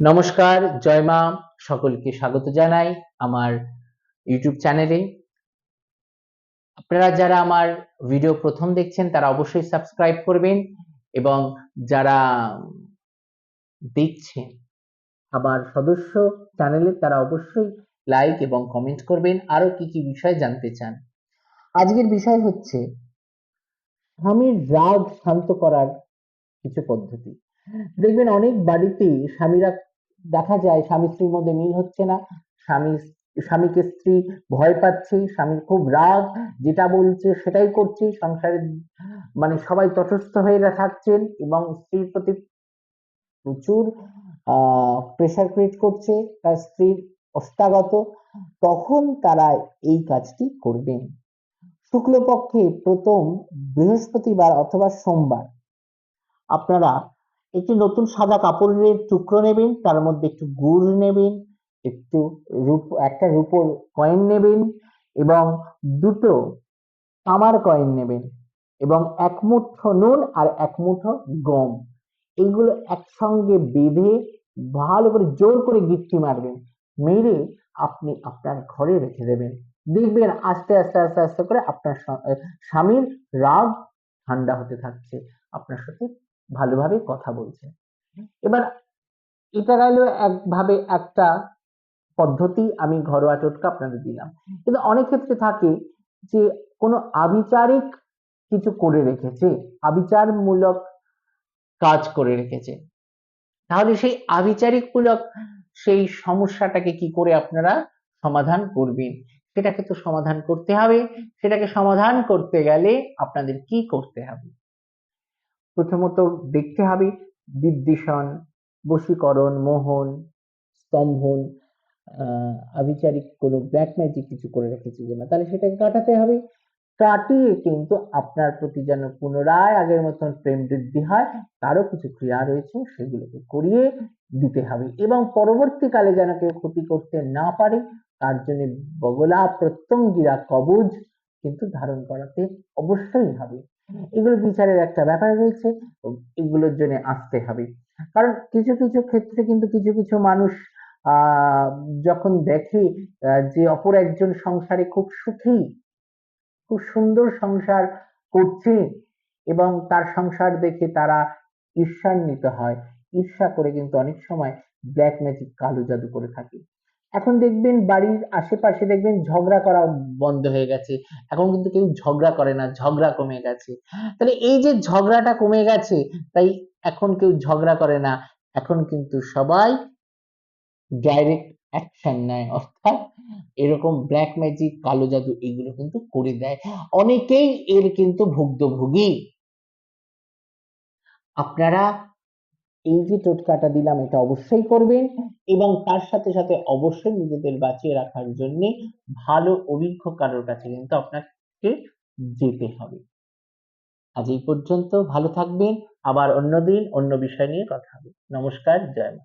নমস্কার, জয় মা, সকলকে স্বাগত জানাই আমার ইউটিউব চ্যানেলে। আপনারা যারা আমার ভিডিও প্রথম দেখছেন, তারা অবশ্যই সাবস্ক্রাইব করবেন এবং যারা দেখছেন আমার সদস্য চ্যানেলে, তারা অবশ্যই লাইক এবং কমেন্ট করবেন। আরও কি কি বিষয় জানতে চান? আজকের বিষয় হচ্ছে স্বামীর রাগ শান্ত করার কিছু পদ্ধতি। দেখবেন অনেক বাড়িতে স্বামীরা দেখা যায় স্বামী স্ত্রীর মধ্যে মিল হচ্ছে না। স্বামী, স্বামীকে স্ত্রী ভয় পাচ্ছে স্বামীর খুব রাগ, যেটা বলছে সেটাই করছে। সংসারে মানে সবাই তটস্থ হয়ে থাকছেন এবং স্ত্রীর প্রতি প্রচুর প্রেশার ক্রিয়েট করছে তার স্ত্রীর অষ্টাগত। তখন তারা এই কাজটি করবেন। শুক্লপক্ষে প্রথম বৃহস্পতিবার অথবা সোমবার আপনারা একটি নতুন সাদা কাপড়ের টুকরো নেবেন, তার মধ্যে একটু গুড় নেবেন, একটু রূপ, একটা রূপোর কয়েন নেবেন এবং দুটো তামার কয়েন নেবেন এবং এক মুঠো নুন আর এক মুঠো গম। এইগুলো একসঙ্গে বেঁধে ভালো করে জোর করে গিট্টি মারবেন, মেরে আপনি আপনার ঘরে রেখে দেবেন। দেখবেন আস্তে আস্তে আস্তে আস্তে করে আপনার স্বামীর রাগ ঠান্ডা হতে থাকছে। আপনার সাথে ভালোভাবে কথা বলছে। এবার এটা গেল একভাবে একটা পদ্ধতি আমি ঘরোয়া টোটকা আপনাদের দিলাম। কিন্তু অনেক ক্ষেত্রে থাকে যে কোনো আবিচারিক কিছু করে রেখেছে, আবিচারমূলক কাজ করে রেখেছে। তাহলে সেই আবিচারিক মূলক সেই সমস্যাটাকে কি করে আপনারা সমাধান করবেন? সেটাকে তো সমাধান করতে হবে। সেটাকে সমাধান করতে গেলে আপনাদের কি করতে হবে? প্রথমত দেখতে হবে বিদ্বেষণ, বশীকরণ, মোহন, স্তম্ভন আবিচারিক কোনো ব্ল্যাক ম্যাজিক কিছু করে রেখেছি কিনা, তাহলে সেটাকে কাটাতে হবে। কাটিয়ে কিন্তু আপনার প্রতি যেন পুনরায় আগের মতন প্রেম বৃদ্ধি হয়, তারও কিছু ক্রিয়া রয়েছে, সেগুলোকে করিয়ে দিতে হবে। এবং পরবর্তীকালে যেন কেউ ক্ষতি করতে না পারে, তার জন্য বগলা প্রত্যঙ্গিরা কবজ কিন্তু ধারণ করাতে অবশ্যই হবে। এগুলো বিচারের একটা ব্যাপার রয়েছে, এগুলোর জন্য আসতে হবে। কারণ কিছু কিছু ক্ষেত্রে কিন্তু কিছু কিছু মানুষ যখন দেখে যে অপর একজন সংসারে খুব সুখী, খুব সুন্দর সংসার করছে এবং তার সংসার দেখে তারা ঈর্ষান্বিত হয়, ঈর্ষা করে কিন্তু অনেক সময় ব্ল্যাক ম্যাজিক কালো জাদু করে থাকে। এখন দেখবেন বাড়ির আশেপাশে দেখবেন ঝগড়া করা বন্ধ হয়ে গেছে। এখন কিন্তু কেউ ঝগড়া করে না, ঝগড়া কমে গেছে। তাহলে এই যে ঝগড়াটা কমে গেছে, তাই এখন কেউ ঝগড়া করে না। এখন কিন্তু সবাই ডাইরেক্ট অ্যাকশন নেয়, অর্থাৎ এরকম ব্ল্যাক ম্যাজিক কালো জাদু এগুলো কিন্তু করে দেয়। অনেকেই এর কিন্তু ভুক্তভোগী। আপনারা এই যে টোটকাটা দিলাম, এটা অবশ্যই করবেন এবং তার সাথে সাথে অবশ্যই নিজেদের বাঁচিয়ে রাখার জন্য ভালো অভিজ্ঞ কারোর কাছে কিন্তু আপনাকে যেতে হবে। আজ এই পর্যন্ত ভালো থাকবেন, আবার অন্যদিন অন্য বিষয় নিয়ে কথা হবে। নমস্কার, জয় মা।